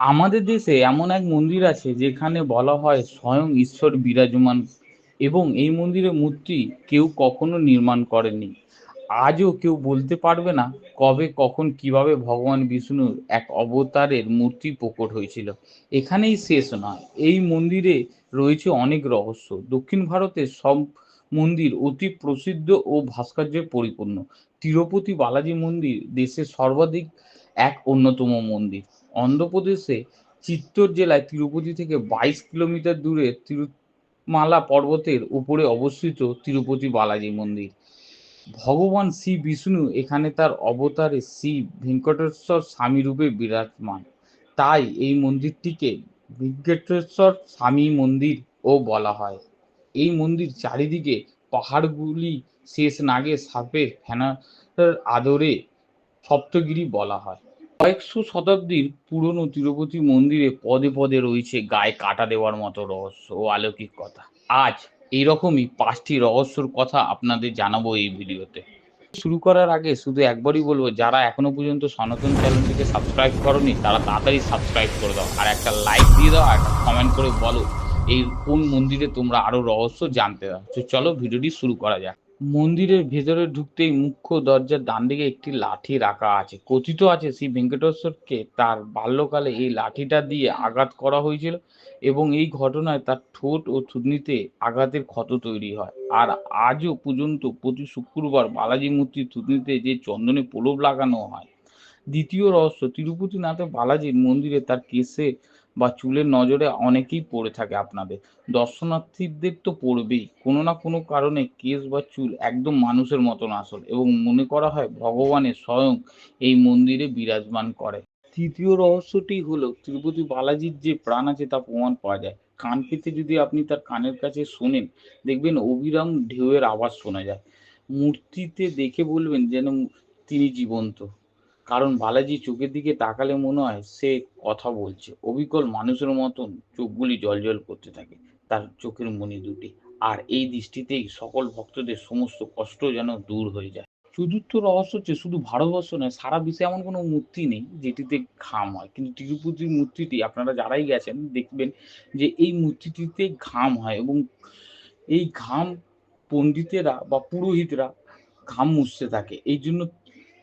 আমাদের দেশে এমন এক মন্দির আছে যেখানে বলা হয় স্বয়ং ঈশ্বর বিরাজমান এবং এই মন্দিরের মূর্তি কেউ কখনো নির্মাণ করেনি আজও কেউ বলতে পারবে না কবে, কখন, কীভাবে ভগবান বিষ্ণুর এক অবতারের মূর্তি প্রকট হয়েছিল। এখানেই শেষ নয়। এই মন্দিরে রয়েছে অনেক রহস্য। দক্ষিণ ভারতের সব মন্দির অতি প্রসিদ্ধ ও ভাস্কর্যে পরিপূর্ণ। তিরুপতি বালাজি মন্দির দেশের সর্বাধিক এক অন্যতম মন্দির। অন্ধ্রপ্রদেশে চিত্তর জেলায় তিরুপতি থেকে বাইশ কিলোমিটার দূরে তিরুমালা পর্বতের উপরে অবস্থিত তিরুপতি বালাজি মন্দির। ভগবান শ্রী বিষ্ণু এখানে তার অবতারে শ্রী ভেঙ্কটেশ্বর স্বামী রূপে বিরাজমান। তাই এই মন্দিরটিকে ভেঙ্কটেশ্বর স্বামী মন্দির ও বলা হয়। এই মন্দির চারিদিকে পাহাড়গুলি শেষ নাগে সাপের ফেনার আদরে সপ্তগিরি বলা হয়। কয়েকশো শতাব্দীর পুরনো তিরুপতি মন্দিরে পদে পদে রয়েছে গায়ে কাটা দেওয়ার মতো রহস্য ও আলৌকিক কথা। আজ এইরকমই পাঁচটি রহস্যর কথা আপনাদের জানাব এই ভিডিওতে। শুরু করার আগে শুধু একবারই বলব, যারা এখনও পর্যন্ত সনাতন চ্যানেলটিকে সাবস্ক্রাইব করনি, তারা তাড়াতাড়ি সাবস্ক্রাইব করে দাও। আর একটা লাইক দিয়ে দাও, আর একটা কমেন্ট করে বলো, এই কোন মন্দিরে তোমরা আরও রহস্য জানতে দাও তো চলো ভিডিওটি শুরু করা যাক। মন্দিরের ভেতরে ঢুকতেই মুখ্য দরজার ডান দিকে একটি লাঠি রাখা আছে। কথিত আছে শ্রী ভেঙ্কটেশ্বরকে তার বাল্যকালে এই লাঠিটা দিয়ে আঘাত করা হয়েছিল এবং এই ঘটনায় তার ঠোঁট ও থুতনিতে আঘাতের ক্ষত তৈরি হয়। আর আজও পর্যন্ত প্রতি শুক্রবার বালাজি মূর্তির থুতনিতে যে চন্দনে প্রলোভ লাগানো হয়। দ্বিতীয় রহস্য তিরুপতি নাথে বালাজির মন্দিরে তার কেসে বা চুলের নজরে অনেকেই পড়ে থাকে আপনাদের। দর্শনার্থীদের তো পড়বেই। কোনো না কোনো কারণে কেস বা চুল একদম মানুষের মতন আসল এবং মনে করা হয় ভগবানের স্বয়ং এই মন্দিরে বিরাজমান করে। তৃতীয় রহস্যটি হলো তিরুপতি বালাজির যে প্রাণ আছে তা প্রমাণ পাওয়া যায়। কান পেতে যদি আপনি তার কানের কাছে শোনেন, দেখবেন অবিরাম ঢেউয়ের আওয়াজ শোনা যায়। মূর্তিতে দেখে বলবেন যেন তিনি জীবন্ত। কারণ বালাজি চোখের দিকে তাকালে মনে হয় সে কথা বলছে। অবিকল মানুষের মতন চোখগুলি জলজল করতে থাকে তার চোখের মনি দুটি। আর এই দৃষ্টিতেই সকল ভক্তদের সমস্ত কষ্ট যেন দূর হয়ে যায়। চতুর্থ রহস্য হচ্ছে শুধু ভারতবর্ষ নয়, সারা বিশ্বে এমন কোনো মূর্তি নেই যেটিতে ঘাম হয়। কিন্তু তিরুপতির মূর্তিটি আপনারা যারাই গেছেন দেখবেন যে এই মূর্তিটিতে ঘাম হয় এবং এই ঘাম পণ্ডিতেরা বা পুরোহিতরা ঘাম মুছতে থাকে। এই জন্য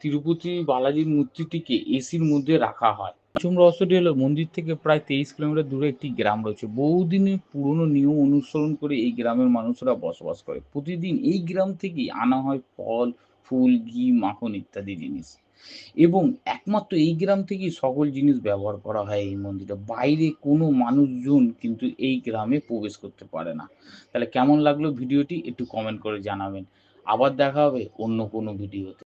তিরুপতি বালাজির মূর্তিটিকে এসির মধ্যে রাখা হয়। পঞ্চম রহস্যটি হলো, মন্দির থেকে প্রায় তেইশ কিলোমিটার দূরে একটি গ্রাম রয়েছে। বহুদিনের পুরনো নিয়ম অনুসরণ করে এই গ্রামের মানুষরা বসবাস করে। প্রতিদিন এই গ্রাম থেকে আনা হয় ফল, ফুল, ঘি, মাখন ইত্যাদি জিনিস। এবং একমাত্র এই গ্রাম থেকেই সকল জিনিস ব্যবহার করা হয় এই মন্দিরে বাইরে কোনো মানুষজন কিন্তু এই গ্রামে প্রবেশ করতে পারে না। তাহলে কেমন লাগল ভিডিওটি একটু কমেন্ট করে জানাবেন। আবার দেখা হবে অন্য কোনো ভিডিওতে।